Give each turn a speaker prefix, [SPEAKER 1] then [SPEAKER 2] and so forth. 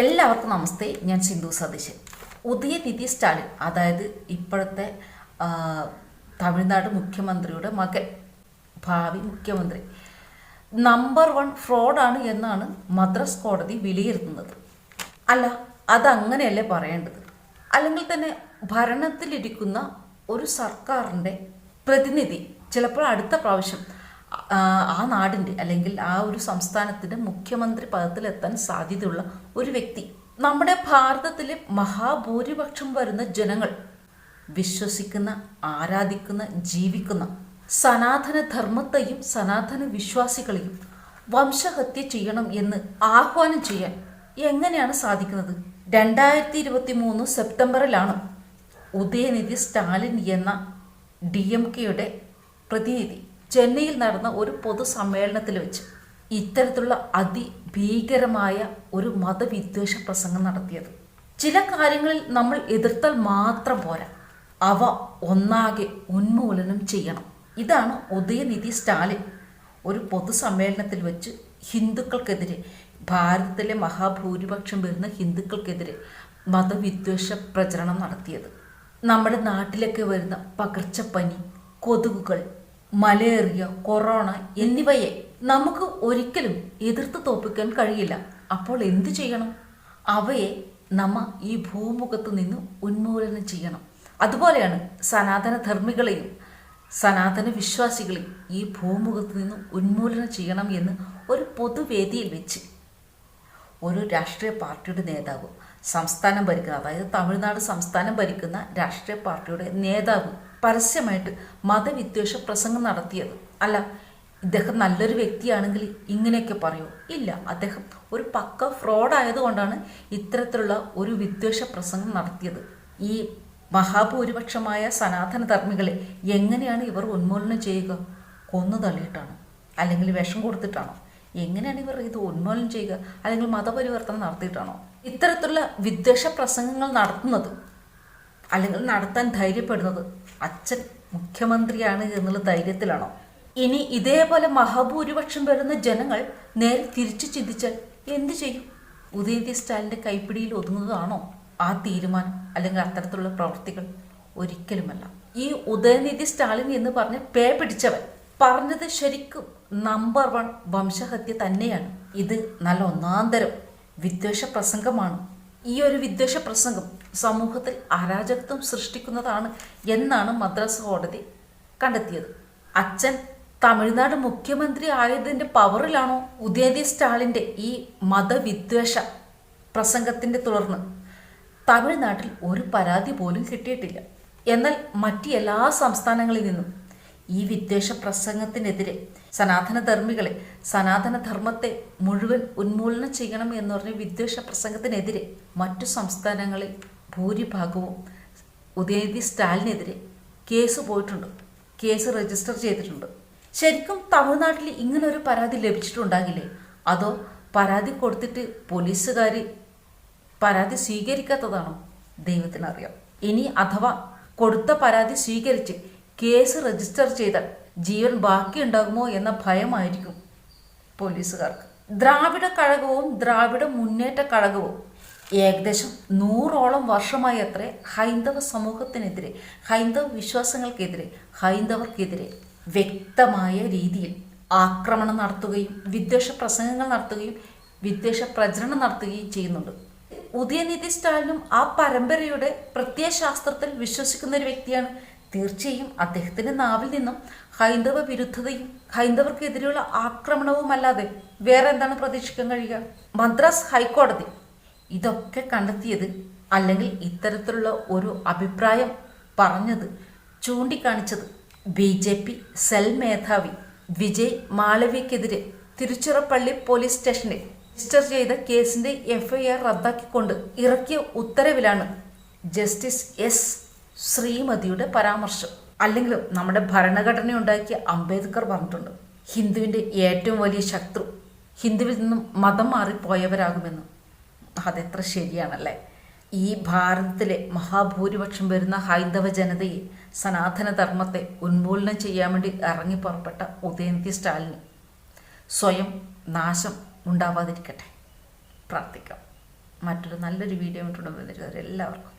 [SPEAKER 1] എല്ലാവർക്കും നമസ്തേ ഞാൻ സിന്ധു സതീശൻ. ഉദയനിധി സ്റ്റാലിൻ അതായത് ഇപ്പോഴത്തെ തമിഴ്നാട് മുഖ്യമന്ത്രിയുടെ മകൻ ഭാവി മുഖ്യമന്ത്രി. നമ്പർ വൺ ഫ്രോഡാണ് എന്നാണ് മദ്രാസ് കോടതി വിലയിരുത്തുന്നത്. അല്ല അതങ്ങനെയല്ലേ പറയേണ്ടത്? അല്ലെങ്കിൽ തന്നെ ഭരണത്തിലിരിക്കുന്ന ഒരു സർക്കാരിന്റെ പ്രതിനിധി ചിലപ്പോൾ അടുത്ത പ്രാവശ്യം ആ, നാടിന്റെ അല്ലെങ്കിൽ ആ ഒരു സംസ്ഥാനത്തിന്റെ മുഖ്യമന്ത്രി പദത്തിലെത്താൻ സാധ്യതയുള്ള ഒരു വ്യക്തി. നമ്മുടെ ഭാരതത്തിലെ മഹാഭൂരിപക്ഷം വരുന്ന ജനങ്ങൾ വിശ്വസിക്കുന്ന ആരാധിക്കുന്ന ജീവിക്കുന്ന സനാതന ധർമ്മത്തെയും സനാതന വിശ്വാസികളെയും വംശഹത്യ ചെയ്യണം എന്ന് ആഹ്വാനം ചെയ്യാൻ എങ്ങനെയാണ് സാധിക്കുന്നത്? രണ്ടായിരത്തി ഇരുപത്തി മൂന്ന് സെപ്റ്റംബറിലാണ് ഉദയനിധി സ്റ്റാലിൻ എന്ന ഡി എം കെയുടെ പ്രതിനിധി ചെന്നൈയിൽ നടന്ന ഒരു പൊതുസമ്മേളനത്തിൽ വെച്ച് ഇത്തരത്തിലുള്ള അതിഭീകരമായ ഒരു മതവിദ്വേഷ പ്രസംഗം നടത്തിയത്. ചില കാര്യങ്ങളിൽ നമ്മൾ എതിർത്താൽ മാത്രം പോരാ. അവ ഒന്നാകെ ഉന്മൂലനം ചെയ്യണം. ഇതാണ് ഉദയനിധി സ്റ്റാലിൻ ഒരു പൊതുസമ്മേളനത്തിൽ വെച്ച് ഹിന്ദുക്കൾക്കെതിരെ ഭാരതത്തിലെ മഹാഭൂരിപക്ഷം വരുന്ന ഹിന്ദുക്കൾക്കെതിരെ മതവിദ്വേഷ പ്രചരണം നടത്തിയത്. നമ്മുടെ നാട്ടിലൊക്കെ വരുന്ന പകർച്ചപ്പനി കൊതുകുകൾ മലേറിയ കൊറോണ എന്നിവയെ നമുക്ക് ഒരിക്കലും എതിർത്ത് തോപ്പിക്കാൻ കഴിയില്ല. അപ്പോൾ എന്തു ചെയ്യണം? അവയെ നമ്മ ഈ ഭൂമുഖത്ത് നിന്ന് ഉന്മൂലനം ചെയ്യണം. അതുപോലെയാണ് സനാതന ധർമ്മികളെയും സനാതന വിശ്വാസികളെയും ഈ ഭൂമുഖത്ത് നിന്ന് ഉന്മൂലനം ചെയ്യണം എന്ന് ഒരു പൊതുവേദിയിൽ വെച്ച് ഒരു രാഷ്ട്രീയ പാർട്ടിയുടെ നേതാവ് സംസ്ഥാനം ഭരിക്കുന്ന അതായത് തമിഴ്നാട് സംസ്ഥാനം ഭരിക്കുന്ന രാഷ്ട്രീയ പാർട്ടിയുടെ നേതാവ് പരസ്യമായിട്ട് മതവിദ്വേഷ പ്രസംഗം നടത്തിയത്. അല്ല ഇദ്ദേഹം നല്ലൊരു വ്യക്തിയാണെങ്കിൽ ഇങ്ങനെയൊക്കെ പറയൂ. ഇല്ല അദ്ദേഹം ഒരു പക്ക ഫ്രോഡായതുകൊണ്ടാണ് ഇത്തരത്തിലുള്ള ഒരു വിദ്വേഷ പ്രസംഗം നടത്തിയത്. ഈ മഹാഭൂരിപക്ഷമായ സനാതനധർമ്മികളെ എങ്ങനെയാണ് ഇവർ ഉന്മൂലനം ചെയ്യുക? കൊന്നു തള്ളിയിട്ടാണ്. അല്ലെങ്കിൽ വിഷം കൊടുത്തിട്ടാണോ? എങ്ങനെയാണ് ഇവർ ഇത് ഉന്മൂലനം ചെയ്യുക? അല്ലെങ്കിൽ മതപരിവർത്തനം നടത്തിയിട്ടാണോ? ഇത്തരത്തിലുള്ള വിദ്വേഷ പ്രസംഗങ്ങൾ നടത്തുന്നത് അല്ലെങ്കിൽ നടത്താൻ ധൈര്യപ്പെടുന്നത് അച്ഛൻ മുഖ്യമന്ത്രിയാണ് എന്നുള്ള ധൈര്യത്തിലാണോ? ഇനി ഇതേപോലെ മഹാഭൂരിപക്ഷം വരുന്ന ജനങ്ങൾ നേരെ തിരിച്ചു ചിന്തിച്ചാൽ എന്തു ചെയ്യും? ഉദയനിധി സ്റ്റാലിന്റെ കൈപ്പിടിയിൽ ഒതുങ്ങുന്നതാണോ ആ തീരുമാനം അല്ലെങ്കിൽ അത്തരത്തിലുള്ള പ്രവൃത്തികൾ ഒരിക്കലുമല്ല. ഈ ഉദയനിധി സ്റ്റാലിൻ എന്ന് പറഞ്ഞ് പേ പിടിച്ചവൻ പറഞ്ഞത് ശരിക്കും നമ്പർ വൺ വംശഹത്യ തന്നെയാണ്. ഇത് നല്ല ഒന്നാന്തരം വിദ്വേഷ പ്രസംഗമാണ്. ഈ ഒരു വിദ്വേഷ പ്രസംഗം സമൂഹത്തിൽ അരാജകത്വം സൃഷ്ടിക്കുന്നതാണ് എന്നാണ് മദ്രാസ് കോടതി കണ്ടെത്തിയത്. അച്ഛൻ തമിഴ്നാട് മുഖ്യമന്ത്രി ആയതിന്റെ പവറിലാണോ ഉദയതി സ്റ്റാലിന്റെ ഈ മതവിദ്വേഷ പ്രസംഗത്തിന്റെ തുടർന്ന്? തമിഴ്നാട്ടിൽ ഒരു പരാതി പോലും കിട്ടിയിട്ടില്ല. എന്നാൽ മറ്റ് എല്ലാ സംസ്ഥാനങ്ങളിൽ നിന്നും ഈ വിദ്വേഷ പ്രസംഗത്തിനെതിരെ സനാതനധർമ്മികളെ സനാതനധർമ്മത്തെ സനാതന ധർമ്മത്തെ മുഴുവൻ ഉന്മൂലനം ചെയ്യണം എന്ന് പറഞ്ഞ വിദ്വേഷ പ്രസംഗത്തിനെതിരെ മറ്റു സംസ്ഥാനങ്ങളിൽ ഭൂരിഭാഗവും ഉദയനിധി സ്റ്റാലിനെതിരെ കേസ് പോയിട്ടുണ്ട്. കേസ് രജിസ്റ്റർ ചെയ്തിട്ടുണ്ട്. ശരിക്കും തമിഴ്നാട്ടിൽ ഇങ്ങനെ ഒരു പരാതി ലഭിച്ചിട്ടുണ്ടാകില്ലേ? അതോ പരാതി കൊടുത്തിട്ട് പോലീസുകാർ പരാതി സ്വീകരിക്കാത്തതാണോ? ദൈവത്തിനറിയാം. ഇനി അഥവാ കൊടുത്ത പരാതി സ്വീകരിച്ച് കേസ് രജിസ്റ്റർ ചെയ്താൽ ജീവൻ ബാക്കിയുണ്ടാകുമോ എന്ന ഭയമായിരിക്കും പോലീസുകാർക്ക്. ദ്രാവിഡ കഴകവും ദ്രാവിഡ മുന്നേറ്റ കഴകവും ഏകദേശം നൂറോളം വർഷമായി അത്രേ ഹൈന്ദവ സമൂഹത്തിനെതിരെ ഹൈന്ദവ വിശ്വാസങ്ങൾക്കെതിരെ ഹൈന്ദവർക്കെതിരെ വ്യക്തമായ രീതിയിൽ ആക്രമണം നടത്തുകയും വിദ്വേഷ പ്രസംഗങ്ങൾ നടത്തുകയും വിദ്വേഷ പ്രചരണം നടത്തുകയും ചെയ്യുന്നുണ്ട്. ഉദയനിധി സ്റ്റാലിനും ആ പരമ്പരയുടെ പ്രത്യയശാസ്ത്രത്തിൽ വിശ്വസിക്കുന്ന ഒരു വ്യക്തിയാണ് തീർച്ചയായും അദ്ദേഹത്തിന്റെ നാവിൽ നിന്നും ഹൈന്ദവ വിരുദ്ധതയും ഹൈന്ദവർക്കെതിരെയുള്ള ആക്രമണവുമല്ലാതെ വേറെ എന്താണ് പ്രതീക്ഷിക്കാൻ കഴിയുക? മദ്രാസ് ഹൈക്കോടതി ഇതൊക്കെ കണ്ടെത്തിയത് അല്ലെങ്കിൽ ഇത്തരത്തിലുള്ള ഒരു അഭിപ്രായം പറഞ്ഞത് ചൂണ്ടിക്കാണിച്ചത് ബി ജെ പി സെൽ മേധാവി വിജയ് മാളവിയക്കെതിരെ തിരുച്ചിറപ്പള്ളി പോലീസ് സ്റ്റേഷനിൽ രജിസ്റ്റർ ചെയ്ത കേസിന്റെ എഫ്ഐആർ റദ്ദാക്കിക്കൊണ്ട് ഇറക്കിയ ഉത്തരവിലാണ് ജസ്റ്റിസ് എസ് ശ്രീമതിയുടെ പരാമർശം. അല്ലെങ്കിലും നമ്മുടെ ഭരണഘടന ഉണ്ടാക്കിയ അംബേദ്കർ പറഞ്ഞിട്ടുണ്ട് ഹിന്ദുവിന്റെ ഏറ്റവും വലിയ ശത്രു ഹിന്ദുവിൽ നിന്നും മതം മാറിപ്പോയവരാകുമെന്ന്. അതെത്ര ശരിയാണല്ലേ? ഈ ഭാരതത്തിലെ മഹാഭൂരിപക്ഷം വരുന്ന ഹൈന്ദവ ജനതയെ സനാതന ധർമ്മത്തെ ഉന്മൂലനം ചെയ്യാൻ വേണ്ടി ഇറങ്ങി പുറപ്പെട്ട ഉദയനിധി സ്റ്റാലിന് സ്വയം നാശം ഉണ്ടാവാതിരിക്കട്ടെ. പ്രാർത്ഥിക്കാം. മറ്റൊരു നല്ലൊരു വീഡിയോ ഇട്ടുകൊണ്ട് വന്നിട്ട് എല്ലാവർക്കും